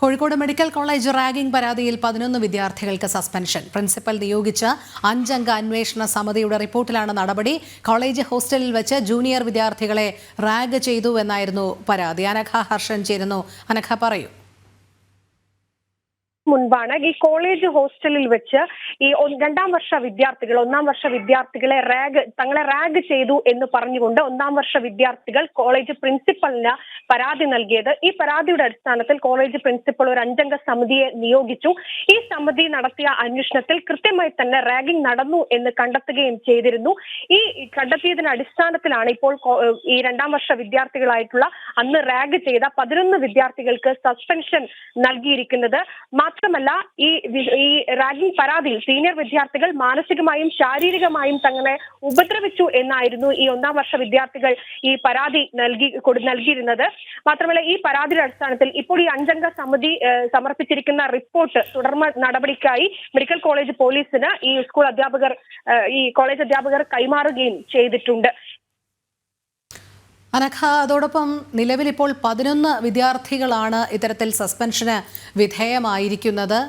Kozhikode medical college ragging പരാതിയിൽ പതിനൊന്ന് വിദ്യാർത്ഥികൾക്ക് സസ്പെൻഷൻ. പ്രിൻസിപ്പൽ നിയോഗിച്ച അഞ്ചംഗ അന്വേഷണ സമിതിയുടെ റിപ്പോർട്ടിലാണ് നടപടി. കോളേജ് ഹോസ്റ്റലിൽ വെച്ച് ജൂനിയർ വിദ്യാർത്ഥികളെ റാഗ് ചെയ്തു എന്നായിരുന്നു പരാതി. അനഘ ഹർഷൻ ചേരുന്നു. അനഘ പറയൂ. മുൻപാണ്. ഈ കോളേജ് ഹോസ്റ്റലിൽ വെച്ച് ഈ രണ്ടാം വർഷ വിദ്യാർത്ഥികൾ ഒന്നാം വർഷ വിദ്യാർത്ഥികളെ റാഗ് തങ്ങളെ റാഗ് ചെയ്തു എന്ന് പറഞ്ഞുകൊണ്ട് ഒന്നാം വർഷ വിദ്യാർത്ഥികൾ കോളേജ് പ്രിൻസിപ്പലിന് പരാതി നൽകിയത്. ഈ പരാതിയുടെ അടിസ്ഥാനത്തിൽ കോളേജ് പ്രിൻസിപ്പൽ ഒരു അഞ്ചംഗ സമിതിയെ നിയോഗിച്ചു. ഈ സമിതി നടത്തിയ അന്വേഷണത്തിൽ കൃത്യമായി തന്നെ റാഗിംഗ് നടന്നു എന്ന് കണ്ടെത്തുകയും ചെയ്തിരുന്നു. ഈ കണ്ടെത്തിയതിന്റെ അടിസ്ഥാനത്തിലാണ് ഇപ്പോൾ ഈ രണ്ടാം വർഷ വിദ്യാർത്ഥികളായിട്ടുള്ള അന്ന് റാഗ് ചെയ്ത പതിനൊന്ന് വിദ്യാർത്ഥികൾക്ക് സസ്പെൻഷൻ നൽകിയിരിക്കുന്നത്. മാത്രമല്ല ഈ ഈ റാഗിംഗ് പരാതിയിൽ സീനിയർ വിദ്യാർത്ഥികൾ മാനസികമായും ശാരീരികമായും തങ്ങളെ ഉപദ്രവിച്ചു എന്നായിരുന്നു ഈ ഒന്നാം വർഷ വിദ്യാർത്ഥികൾ ഈ പരാതി നൽകി നൽകിയിരുന്നത്. മാത്രമല്ല ഈ പരാതിയുടെ അടിസ്ഥാനത്തിൽ ഇപ്പോൾ ഈ അഞ്ചംഗ സമിതി സമർപ്പിച്ചിരിക്കുന്ന റിപ്പോർട്ട് തുടർ നടപടിക്കായി മെഡിക്കൽ കോളേജ് പോലീസിന് ഈ സ്കൂൾ അധ്യാപകർ ഈ കോളേജ് അധ്യാപകർ കൈമാറുകയും ചെയ്തിട്ടുണ്ട്. അനഘ അതോടൊപ്പം നിലവിൽ ഇപ്പോൾ പതിനൊന്ന് വിദ്യാർത്ഥികളാണ് ഇത്തരത്തിൽ സസ്പെൻഷന് വിധേയമായിരിക്കുന്നത്.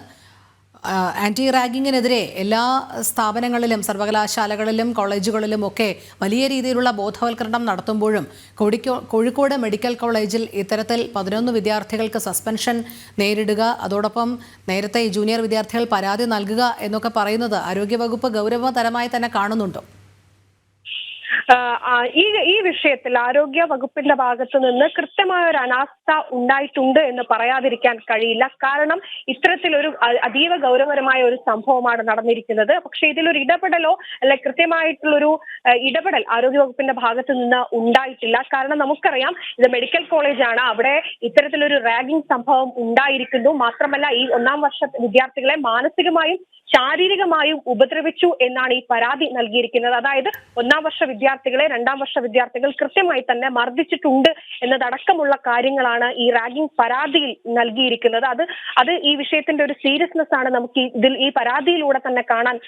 ആന്റി റാഗിങ്ങിനെതിരെ എല്ലാ സ്ഥാപനങ്ങളിലും സർവകലാശാലകളിലും കോളേജുകളിലും ഒക്കെ വലിയ രീതിയിലുള്ള ബോധവൽക്കരണം നടത്തുമ്പോഴും കോഴിക്കോ കോഴിക്കോട് മെഡിക്കൽ കോളേജിൽ ഇത്തരത്തിൽ പതിനൊന്ന് വിദ്യാർത്ഥികൾക്ക് സസ്പെൻഷൻ നേരിടുക അതോടൊപ്പം നേരത്തെ ജൂനിയർ വിദ്യാർത്ഥികൾ പരാതി നൽകുക എന്നൊക്കെ പറയുന്നത് ആരോഗ്യവകുപ്പ് ഗൗരവതരമായി തന്നെ കാണുന്നുണ്ടോ. ഈ ഈ വിഷയത്തിൽ ആരോഗ്യ വകുപ്പിന്റെ ഭാഗത്തു നിന്ന് കൃത്യമായ ഒരു അനാസ്ഥ ഉണ്ടായിട്ടുണ്ട് എന്ന് പറയാതിരിക്കാൻ കഴിയില്ല. കാരണം ഇത്തരത്തിലൊരു അതീവ ഗൗരവകരമായ ഒരു സംഭവമാണ് നടന്നിരിക്കുന്നത്. പക്ഷെ ഇതിലൊരു ഇടപെടലോ അല്ലെ കൃത്യമായിട്ടുള്ളൊരു ഇടപെടൽ ആരോഗ്യ വകുപ്പിന്റെ ഭാഗത്തു നിന്ന് ഉണ്ടായിട്ടില്ല. കാരണം നമുക്കറിയാം ഇത് മെഡിക്കൽ കോളേജാണ്. അവിടെ ഇത്തരത്തിലൊരു റാഗിംഗ് സംഭവം ഉണ്ടായിരിക്കുന്നു. മാത്രമല്ല ഈ ഒന്നാം വർഷ വിദ്യാർത്ഥികളെ മാനസികമായും ശാരീരികമായും ഉപദ്രവിച്ചു എന്നാണ് ഈ പരാതി നൽകിയിരിക്കുന്നത്. അതായത് ഒന്നാം വർഷ വിദ്യാർത്ഥികളെ രണ്ടാം വർഷ വിദ്യാർത്ഥികൾ കൃത്യമായി തന്നെ മർദ്ദിച്ചിട്ടുണ്ട് എന്നതടക്കമുള്ള കാര്യങ്ങളാണ് ഈ റാഗിംഗ് പരാതിയിൽ നൽകിയിരിക്കുന്നത്. അത് അത് ഈ വിഷയത്തിന്റെ ഒരു സീരിയസ്നെസ് ആണ് നമുക്ക് ഇതിൽ ഈ പരാതിയിലൂടെ തന്നെ കാണാൻ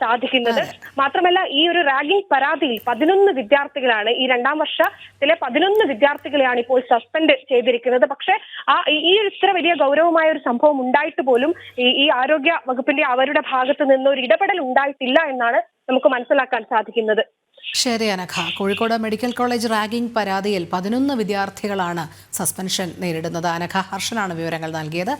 സാധിക്കുന്നത്. മാത്രമല്ല ഈ ഒരു റാഗിംഗ് പരാതിയിൽ പതിനൊന്ന് വിദ്യാർത്ഥികളാണ് ഈ രണ്ടാം വർഷത്തിലെ പതിനൊന്ന് വിദ്യാർത്ഥികളെയാണ് ഇപ്പോൾ സസ്പെൻഡ് ചെയ്തിരിക്കുന്നത്. പക്ഷേ ആ ഈ- ഇത്ര വലിയ ഗൗരവമായ ഒരു സംഭവം ഉണ്ടായിട്ട് പോലും ഈ ഈ ആരോഗ്യ വകുപ്പിന്റെ അവരുടെ ഭാഗത്ത് നിന്ന് ഒരു ഇടപെടൽ ഉണ്ടായിട്ടില്ല എന്നാണ് നമുക്ക് മനസ്സിലാക്കാൻ സാധിക്കുന്നത്. ശരി Anagha. Kozhikode medical college ragging പരാതിയിൽ പതിനൊന്ന് വിദ്യാർത്ഥികളാണ് സസ്പെൻഷൻ നേരിടുന്നത്. അനഘ ഹർഷനാണ് വിവരങ്ങൾ നൽകിയത്.